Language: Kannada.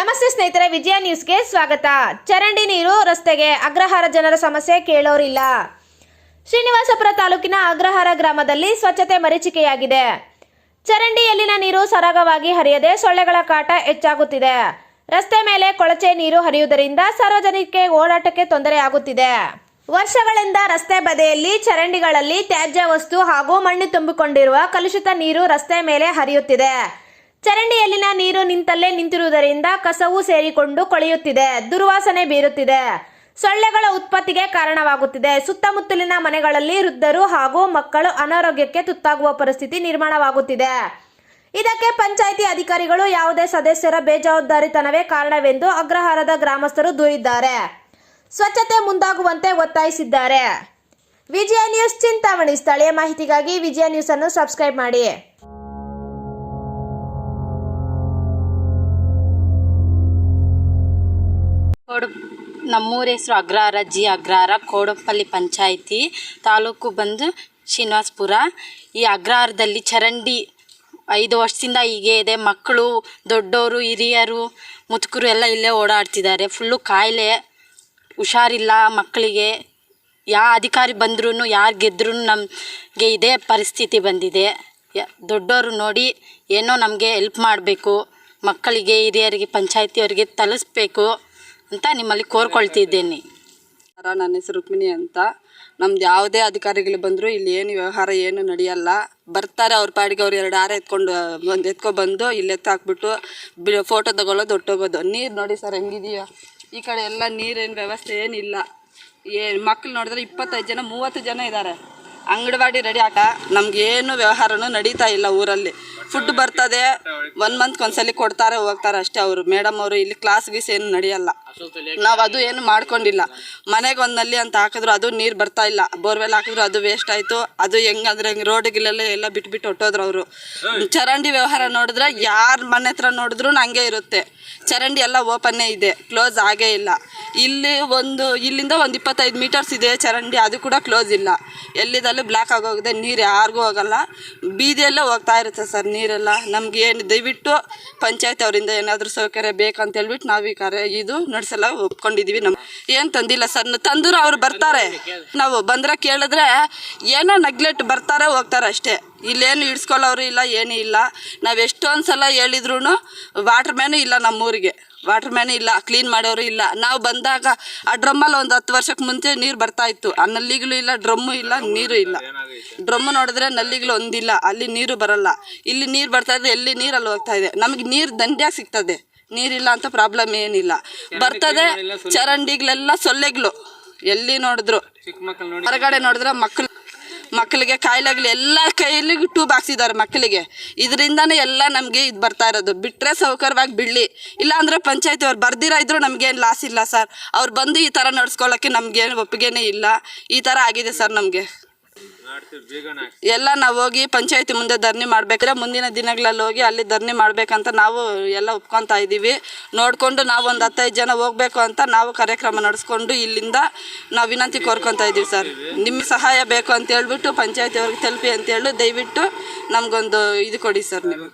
ನಮಸ್ತೆ ಸ್ನೇಹಿತರೆ, ವಿಜಯ ನ್ಯೂಸ್ಗೆ ಸ್ವಾಗತ. ಚರಂಡಿ ನೀರು ರಸ್ತೆಗೆ, ಅಗ್ರಹಾರ ಜನರ ಸಮಸ್ಯೆ ಕೇಳೋರಿಲ್ಲ. ಶ್ರೀನಿವಾಸಪುರ ತಾಲೂಕಿನ ಅಗ್ರಹಾರ ಗ್ರಾಮದಲ್ಲಿ ಸ್ವಚ್ಛತೆ ಮರೀಚಿಕೆಯಾಗಿದೆ. ಚರಂಡಿಯಲ್ಲಿನ ನೀರು ಸರಾಗವಾಗಿ ಹರಿಯದೆ ಸೊಳ್ಳೆಗಳ ಕಾಟ ಹೆಚ್ಚಾಗುತ್ತಿದೆ. ರಸ್ತೆ ಮೇಲೆ ಕೊಳಚೆ ನೀರು ಹರಿಯುವುದರಿಂದ ಸಾರ್ವಜನಿಕರಿಗೆ ಓಡಾಟಕ್ಕೆ ತೊಂದರೆಯಾಗುತ್ತಿದೆ ವರ್ಷಗಳಿಂದ ರಸ್ತೆ ಬದಿಯಲ್ಲಿ ಚರಂಡಿಗಳಲ್ಲಿ ತ್ಯಾಜ್ಯ ವಸ್ತು ಹಾಗೂ ಮಣ್ಣು ತುಂಬಿಕೊಂಡಿರುವ ಕಲುಷಿತ ನೀರು ರಸ್ತೆ ಮೇಲೆ ಹರಿಯುತ್ತಿದೆ. ಚರಂಡಿಯಲ್ಲಿನ ನೀರು ನಿಂತಲ್ಲೇ ನಿಂತಿರುವುದರಿಂದ ಕಸವು ಸೇರಿಕೊಂಡು ಕೊಳೆಯುತ್ತಿದೆ. ದುರ್ವಾಸನೆ ಬೀರುತ್ತಿದೆ. ಸೊಳ್ಳೆಗಳ ಉತ್ಪತ್ತಿಗೆ ಕಾರಣವಾಗುತ್ತಿದೆ. ಸುತ್ತಮುತ್ತಲಿನ ಮನೆಗಳಲ್ಲಿ ವೃದ್ಧರು ಹಾಗೂ ಮಕ್ಕಳು ಅನಾರೋಗ್ಯಕ್ಕೆ ತುತ್ತಾಗುವ ಪರಿಸ್ಥಿತಿ ನಿರ್ಮಾಣವಾಗುತ್ತಿದೆ. ಇದಕ್ಕೆ ಪಂಚಾಯಿತಿ ಅಧಿಕಾರಿಗಳು ಯಾವುದೇ ಸದಸ್ಯರ ಬೇಜವಾಬ್ದಾರಿತನವೇ ಕಾರಣವೆಂದು ಅಗ್ರಹಾರದ ಗ್ರಾಮಸ್ಥರು ದೂರಿದ್ದಾರೆ. ಸ್ವಚ್ಛತೆ ಮುಂದಾಗುವಂತೆ ಒತ್ತಾಯಿಸಿದ್ದಾರೆ. ವಿಜಯ ನ್ಯೂಸ್ ಚಿಂತಾಮಣಿ. ಸ್ಥಳೀಯ ಮಾಹಿತಿಗಾಗಿ ವಿಜಯ ನ್ಯೂಸ್ ಅನ್ನು ಸಬ್ಸ್ಕ್ರೈಬ್ ಮಾಡಿ. ಕೋಡು. ನಮ್ಮೂರ ಹೆಸರು ಅಗ್ರಹಾರ ಜಿ ಅಗ್ರಹಾರ ಕೋಡಪಲ್ಲಿ ಪಂಚಾಯಿತಿ ತಾಲೂಕು ಬಂದು ಶ್ರೀನಿವಾಸ್ಪುರ. ಈ ಅಗ್ರಹಾರದಲ್ಲಿ ಚರಂಡಿ ಐದು ವರ್ಷದಿಂದ ಹೀಗೆ ಇದೆ. ಮಕ್ಕಳು ದೊಡ್ಡವರು ಹಿರಿಯರು, ಮುದುಕರು ಎಲ್ಲ ಇಲ್ಲೇ ಓಡಾಡ್ತಿದ್ದಾರೆ. ಫುಲ್ಲು ಕಾಯಿಲೆ, ಹುಷಾರಿಲ್ಲ ಮಕ್ಕಳಿಗೆ. ಯಾವ ಅಧಿಕಾರಿ ಬಂದ್ರೂ ಯಾರು ಗೆದ್ರೂ ನಮಗೆ ಇದೇ ಪರಿಸ್ಥಿತಿ ಬಂದಿದೆ. ದೊಡ್ಡವರು ನೋಡಿ ಏನೋ ನಮಗೆ ಹೆಲ್ಪ್ ಮಾಡಬೇಕು. ಮಕ್ಕಳಿಗೆ, ಹಿರಿಯರಿಗೆ, ಪಂಚಾಯತಿಯವರಿಗೆ ತಲುಪಿಸ್ಬೇಕು ಅಂತ ನಿಮ್ಮಲ್ಲಿ ಕೋರ್ಕೊಳ್ತಿದ್ದೇನೆ. ನನ್ನ ಹೆಸರು ರುಕ್ಮಿಣಿ ಅಂತ. ನಮ್ದು ಯಾವುದೇ ಅಧಿಕಾರಿಗಳು ಬಂದರೂ ಇಲ್ಲಿ ಏನು ವ್ಯವಹಾರ ಏನು ನಡೆಯಲ್ಲ. ಬರ್ತಾರೆ ಅವ್ರ ಪಾಡಿಗೆ ಅವ್ರು ಎರಡು ಹಾರ ಎತ್ಕೊಂಡು ಬಂದು ಎತ್ಕೊಬಂದು ಇಲ್ಲಿ ಎತ್ತಾಕ್ಬಿಟ್ಟು ಬಿ ಫೋಟೋ ತಗೊಳ್ಳೋದು, ಒಟ್ಟೋಗೋದು. ನೀರು ನೋಡಿ ಸರ್, ಹೆಂಗಿದೆಯೋ. ಈ ಕಡೆ ಎಲ್ಲ ನೀರೇನು ವ್ಯವಸ್ಥೆ ಏನಿಲ್ಲ. ಏ, ಮಕ್ಳು ನೋಡಿದ್ರೆ ಇಪ್ಪತ್ತೈದು ಜನ, ಮೂವತ್ತು ಜನ ಇದ್ದಾರೆ ಅಂಗನವಾಡಿ ರೆಡಿ ಆಟ ನಮ್ಗೇನು ವ್ಯವಹಾರನೂ ನಡೀತಾ ಇಲ್ಲ ಊರಲ್ಲಿ. ಫುಡ್ ಬರ್ತದೆ ಒನ್ ಮಂತ್ ಒಂದ್ಸಲಿ ಕೊಡ್ತಾರೆ, ಹೋಗ್ತಾರೆ ಅಷ್ಟೇ ಅವರು. ಮೇಡಮ್ ಅವರು ಇಲ್ಲಿ ಕ್ಲಾಸ್ ಗೀಸ್ ಏನು ನಡೆಯಲ್ಲ. ನಾವು ಅದು ಏನು ಮಾಡ್ಕೊಂಡಿಲ್ಲ. ಮನೆಗೆ ಒಂದು ನಲ್ಲಿ ಅಂತ ಹಾಕಿದ್ರು ಅದು ನೀರು ಬರ್ತಾ ಇಲ್ಲ. ಬೋರ್ವೆಲ್ ಹಾಕಿದ್ರು ಅದು ವೇಸ್ಟ್ ಆಯಿತು. ಅದು ಹೆಂಗಂದ್ರೆ ಹೆಂಗೆ ರೋಡ್ಗಿಲೆಲ್ಲ ಎಲ್ಲ ಬಿಟ್ಬಿಟ್ಟು ಹೊಟ್ಟೋದ್ರು ಅವರು. ಚರಂಡಿ ವ್ಯವಹಾರ ನೋಡಿದ್ರೆ ಯಾರ ಮನೆ ಹತ್ರ ನೋಡಿದ್ರು ಹಂಗೆ ಇರುತ್ತೆ. ಚರಂಡಿ ಎಲ್ಲ ಓಪನ್ನೇ ಇದೆ. ಕ್ಲೋಸ್ ಆಗೇ ಇಲ್ಲ. ಇಲ್ಲಿ ಒಂದು, ಇಲ್ಲಿಂದ ಒಂದು ಇಪ್ಪತ್ತೈದು ಮೀಟರ್ಸ್ ಇದೆ ಚರಂಡಿ, ಅದು ಕೂಡ ಕ್ಲೋಸ್ ಇಲ್ಲ. ಎಲ್ಲಿದಲ್ಲೂ ಬ್ಲ್ಯಾಕ್ ಆಗೋಗಿದೆ, ನೀರು ಯಾರಿಗೂ ಹೋಗಲ್ಲ. ಬೀದಿಯಲ್ಲೇ ಹೋಗ್ತಾ ಇರುತ್ತೆ ಸರ್, ನೀರೆಲ್ಲ. ನಮ್ಗೆ ಏನು, ದಯವಿಟ್ಟು ಪಂಚಾಯತ್ ಅವರಿಂದ ಏನಾದರೂ ಸೌಕರ್ಯ ಬೇಕಂತ ಹೇಳ್ಬಿಟ್ಟು ನಾವು ಈ ಕಾರ್ಯ, ಇದು ನಡೆಸಲ್ಲ ಒಪ್ಕೊಂಡಿದ್ದೀವಿ ನಮ್ಮ ಏನು ತಂದಿಲ್ಲ ಸರ್ ತಂದರು ಅವ್ರು ಬರ್ತಾರೆ. ನಾವು ಬಂದರೆ ಕೇಳಿದ್ರೆ ಏನೋ ನೆಗ್ಲೆಕ್ಟ್ ಬರ್ತಾರೆ, ಹೋಗ್ತಾರೆ ಅಷ್ಟೇ. ಇಲ್ಲೇನು ಇಡ್ಸ್ಕೊಳ್ಳೋರು ಇಲ್ಲ, ಏನೂ ಇಲ್ಲ. ನಾವು ಎಷ್ಟೊಂದು ಸಲ ಹೇಳಿದ್ರು ವಾಟ್ರ್ ಮ್ಯಾನು ಇಲ್ಲ ನಮ್ಮೂರಿಗೆ. ವಾಟ್ರ್ ಮ್ಯಾನ್ ಇಲ್ಲ, ಕ್ಲೀನ್ ಮಾಡೋರು ಇಲ್ಲ. ನಾವು ಬಂದಾಗ ಆ ಡ್ರಮ್ಮಲ್ಲಿ ಒಂದು ಹತ್ತು ವರ್ಷಕ್ಕೆ ಮುಂಚೆ ನೀರು ಬರ್ತಾ ಇತ್ತು. ಆ ನಲ್ಲಿಗಳು ಇಲ್ಲ, ಡ್ರಮ್ಮು ಇಲ್ಲ, ನೀರು ಇಲ್ಲ. ಡ್ರಮ್ಮು ನೋಡಿದ್ರೆ ನಲ್ಲಿಗಳು ಒಂದಿಲ್ಲ, ಅಲ್ಲಿ ನೀರು ಬರಲ್ಲ. ಇಲ್ಲಿ ನೀರು ಬರ್ತಾ ಇದೆ, ಎಲ್ಲಿ ನೀರಲ್ಲಿ ಹೋಗ್ತಾ ಇದೆ. ನಮಗೆ ನೀರು ದಂಡ್ಯಾಗಿ ಸಿಗ್ತದೆ. ನೀರಿಲ್ಲ ಅಂತ ಪ್ರಾಬ್ಲಮ್ ಏನಿಲ್ಲ. ಬರ್ತದೆ ಚರಂಡಿಗಳೆಲ್ಲ ಸೊಳ್ಳೆಗಳು. ಎಲ್ಲಿ ನೋಡಿದ್ರು? ಹೊರಗಡೆ ನೋಡಿದ್ರೆ ಮಕ್ಕಳು ಮಕ್ಕಳಿಗೆ ಕಾಯಿಲೆಗಳು ಎಲ್ಲ ಕೈಲಿಗೆ ಟ್ಯೂಬ್ ಹಾಕ್ಸಿದ್ದಾರೆ ಮಕ್ಕಳಿಗೆ. ಇದರಿಂದನೇ ಎಲ್ಲ ನಮಗೆ ಇದು ಬರ್ತಾ ಇರೋದು. ಬಿಟ್ಟರೆ ಸೌಕರ್ಯವಾಗಿ ಬಿಡಲಿ. ಇಲ್ಲಾಂದರೆ ಪಂಚಾಯತಿ ಅವ್ರು ಬರ್ದಿರೋ ಇದ್ರು ನಮಗೇನು ಲಾಸ್ ಇಲ್ಲ ಸರ್. ಅವ್ರು ಬಂದು ಈ ಥರ ನಡ್ಸ್ಕೊಳ್ಳೋಕ್ಕೆ ನಮಗೇನು ಒಪ್ಪಿಗೆನೇ ಇಲ್ಲ. ಈ ಥರ ಆಗಿದೆ ಸರ್ ನಮಗೆ. ಎಲ್ಲ ನಾವು ಹೋಗಿ ಪಂಚಾಯತಿ ಮುಂದೆ ಧರಣಿ ಮಾಡ್ಬೇಕಾದ್ರೆ ಮುಂದಿನ ದಿನಗಳಲ್ಲಿ ಹೋಗಿ ಅಲ್ಲಿ ಧರಣಿ ಮಾಡ್ಬೇಕಂತ ನಾವು ಎಲ್ಲ ಒಪ್ಕೊತಾ ಇದ್ದೀವಿ. ನೋಡಿಕೊಂಡು ನಾವು ಒಂದು ಹತ್ತೈದು ಜನ ಹೋಗ್ಬೇಕು ಅಂತ ನಾವು ಕಾರ್ಯಕ್ರಮ ನಡೆಸ್ಕೊಂಡು ಇಲ್ಲಿಂದ ನಾವು ವಿನಂತಿ ಕೋರ್ಕೊತಾ ಇದ್ದೀವಿ ಸರ್. ನಿಮ್ಮ ಸಹಾಯ ಬೇಕು ಅಂತ ಹೇಳ್ಬಿಟ್ಟು ಪಂಚಾಯತಿ ಅವ್ರಿಗೆ ತಲುಪಿ ಅಂತ ಹೇಳಿ, ದಯವಿಟ್ಟು ನಮಗೊಂದು ಇದು ಕೊಡಿ ಸರ್ ನೀವು